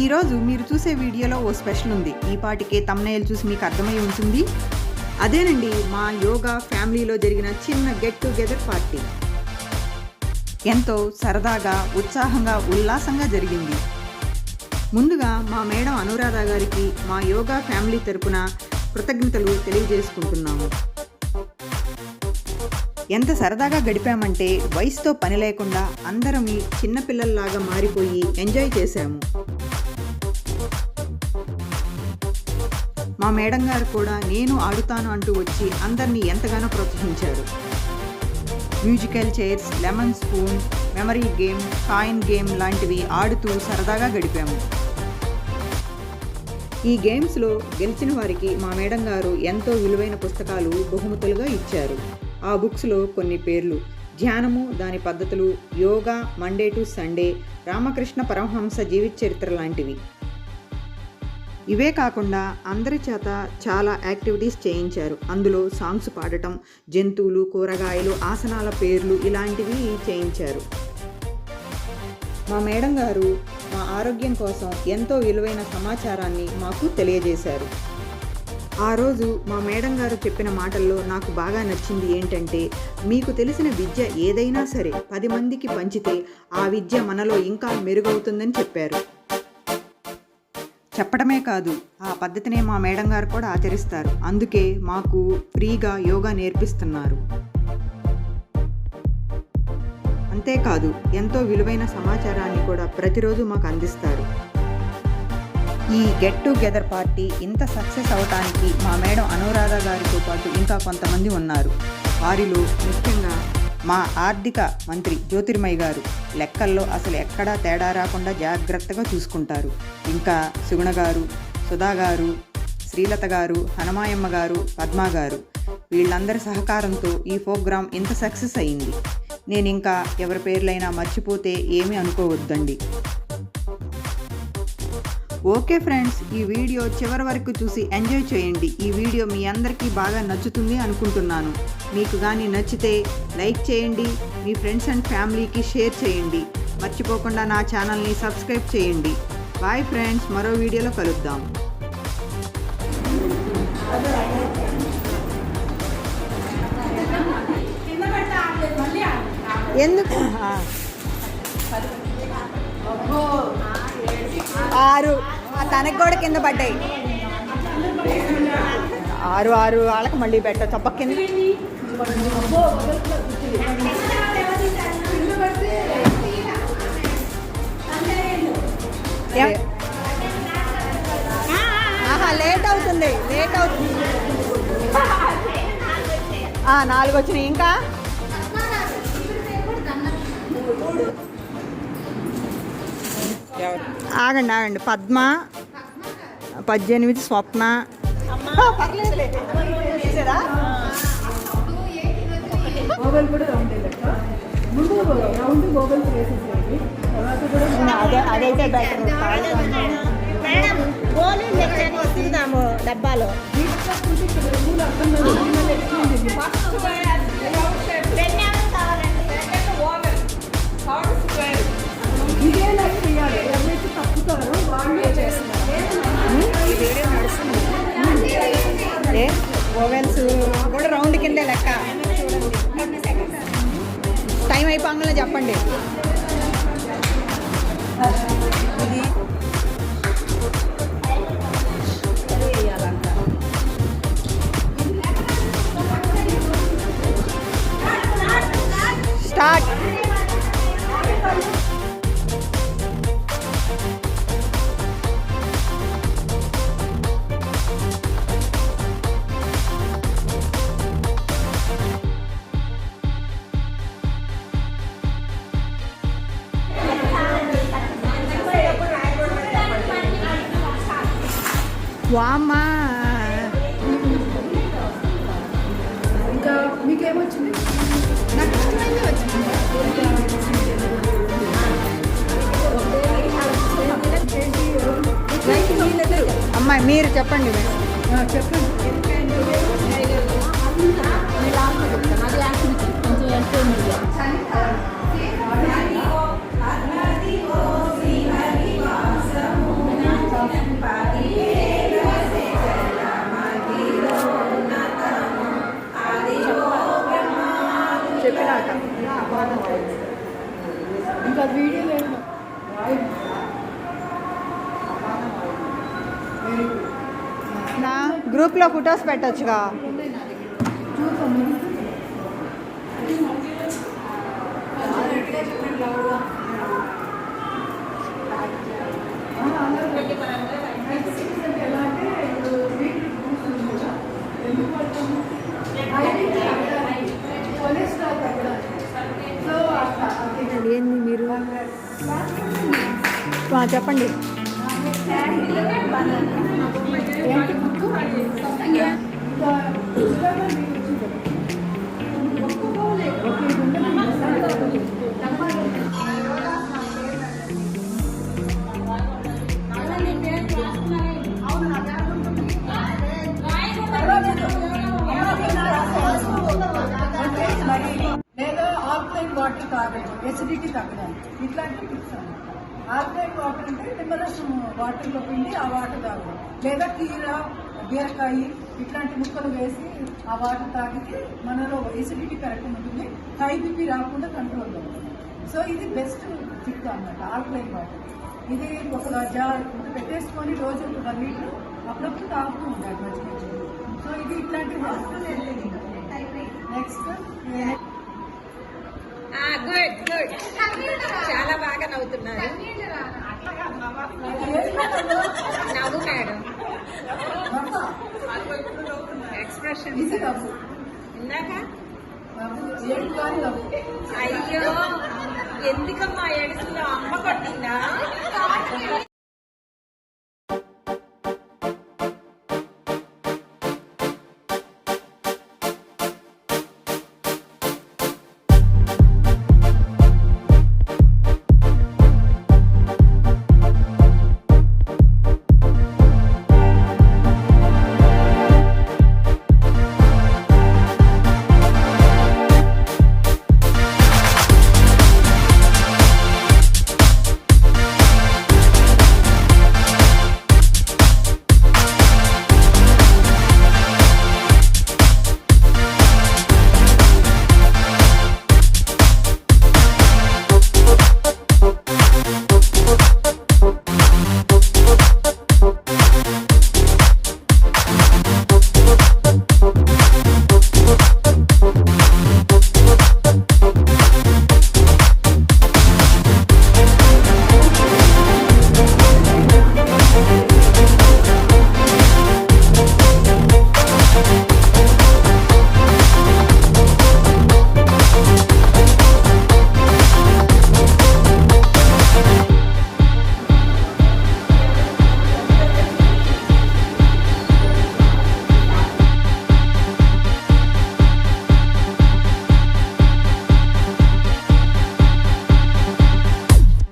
ఈరోజు మీరు చూసే వీడియోలో ఓ స్పెషల్ ఉంది. ఈ పాటికే తమ్నైల్ చూసి మీకు అర్థమై ఉంటుంది. అదేనండి మా యోగా ఫ్యామిలీలో జరిగిన చిన్న గెట్ టుగెదర్ పార్టీ. ఎంతో సరదాగా ఉత్సాహంగా ఉల్లాసంగా జరిగింది. ముందుగా మా మేడం అనురాధ గారికి మా యోగా ఫ్యామిలీ తరపున కృతజ్ఞతలు తెలియజేసుకుంటున్నాము. ఎంత సరదాగా గడిపామంటే వయసుతో పని లేకుండా అందరం చిన్నపిల్లల్లాగా మారిపోయి ఎంజాయ్ చేశాము. మా మేడం గారు కూడా నేను ఆడుతాను అంటూ వచ్చి అందరినీ ఎంతగానో ప్రోత్సహించారు. Musical chairs lemon spoon memory game coin game లాంటివి ఆడుతూ సరదాగా గడిపాము. ఈ గేమ్స్లో గెలిచిన వారికి మా మేడం గారు ఎంతో విలువైన పుస్తకాలు బహుమతులుగా ఇచ్చారు. ఆ బుక్స్లో కొన్ని పేర్లు ధ్యానము దాని పద్ధతులు yoga Monday to Sunday Ramakrishna Paramahamsa జీవిత చరిత్ర లాంటివి. ఇవే కాకుండా అందరి చేత చాలా యాక్టివిటీస్ చేయించారు. అందులో సాంగ్స్ పాడటం జంతువులు కూరగాయలు ఆసనాల పేర్లు ఇలాంటివి చేయించారు. మా మేడం గారు మా ఆరోగ్యం కోసం ఎంతో విలువైన సమాచారాన్ని మాకు తెలియజేశారు. ఆ రోజు మా మేడం గారు చెప్పిన మాటల్లో నాకు బాగా నచ్చింది ఏంటంటే మీకు తెలిసిన విద్య ఏదైనా సరే పది మందికి పంచితే ఆ విద్య మనలో ఇంకా మెరుగవుతుందని చెప్పారు. చెప్పడమే కాదు ఆ పద్ధతినే మా మేడం గారు కూడా ఆచరిస్తారు. అందుకే మాకు ఫ్రీగా యోగా నేర్పిస్తున్నారు. అంతేకాదు ఎంతో విలువైన సమాచారాన్ని కూడా ప్రతిరోజు మాకు అందిస్తారు. ఈ గెట్ టుగెదర్ పార్టీ ఇంత సక్సెస్ అవటానికి మా మేడం అనురాధ గారితో పాటు ఇంకా కొంతమంది ఉన్నారు. వారిలో ముఖ్యంగా మా ఆర్థిక మంత్రి జ్యోతిర్మయ్య గారు లెక్కల్లో అసలు ఎక్కడా తేడా రాకుండా జాగ్రత్తగా చూసుకుంటారు. ఇంకా సుగుణ గారు సుధా గారు శ్రీలత గారు హనుమాయమ్మ గారు పద్మా గారు వీళ్ళందరి సహకారంతో ఈ ప్రోగ్రాం ఇంత సక్సెస్ అయింది. నేను ఇంకా ఎవరి పేర్లైనా మర్చిపోతే ఏమీ అనుకోవద్దండి. ఓకే ఫ్రెండ్స్ ఈ వీడియో చివరి వరకు చూసి ఎంజాయ్ చేయండి. ఈ వీడియో మీ అందరికీ బాగా నచ్చుతుంది అనుకుంటున్నాను. మీకు కానీ నచ్చితే లైక్ చేయండి మీ ఫ్రెండ్స్ అండ్ ఫ్యామిలీకి షేర్ చేయండి. మర్చిపోకుండా నా ఛానల్ని సబ్స్క్రైబ్ చేయండి. బాయ్ ఫ్రెండ్స్ మరో వీడియోలో కలుద్దాం. ఎందుకు? ఆరు. తనకు కూడా కింద పడ్డాయి. ఆరు ఆరు. వాళ్ళకి మళ్ళీ పెట్ట చప్ప కింద. ఆహా లేట్ అవుతుంది. లేట్ అవుతుంది. నాలుగు వచ్చినాయి. ఇంకా? ఆగండి ఆగండి. పద్మ పద్దెనిమిది స్వప్న. అదైతే బెటర్ డబ్బాలో. టైం అయిపోగానే చెప్పండి. వామ్మా ఇంకా మీకేమొచ్చింది? నాకు ఇష్టమైంది వచ్చింది అమ్మాయి మీరు చెప్పండి. చెప్పండి. గ్రూప్లో ఫొటోస్ పెట్టొచ్చుగా. చూపమ్మా ఎసిడిటీ తగ్గడానికి ఇట్లాంటి టిప్స్ అన్నమాట. ఆల్కలైన్ వాటర్ అంటే నిమ్మరసం వాటర్లో పిండి ఆ వాటర్ తాగడం. లేదా కీర బీరకాయ ఇట్లాంటి ముక్కలు వేసి ఆ వాటర్ తాగితే మనలో ఎసిడిటీ కరెక్ట్ ఉంటుంది. హై బీపీ రాకుండా కంట్రోల్లో ఉంటుంది. సో ఇది బెస్ట్ చిక్ అన్నమాట ఆల్కలైన్ వాటర్. ఇది ఒక జార్ పెట్టేసుకొని రోజు ఒక వన్ లీటర్ అప్పుడప్పుడు తాగుతూ ఉండాలి మధ్య మధ్యలో సో ఇది ఇట్లాంటివి నెక్స్ట్ చాలా బాగా నవ్వుతున్నారు. నవ్వు మేడం. ఎక్స్ప్రెషన్ ఇందాక? అయ్యో ఎందుకమ్మా ఎడుసులో అమ్మ కొట్టిందా?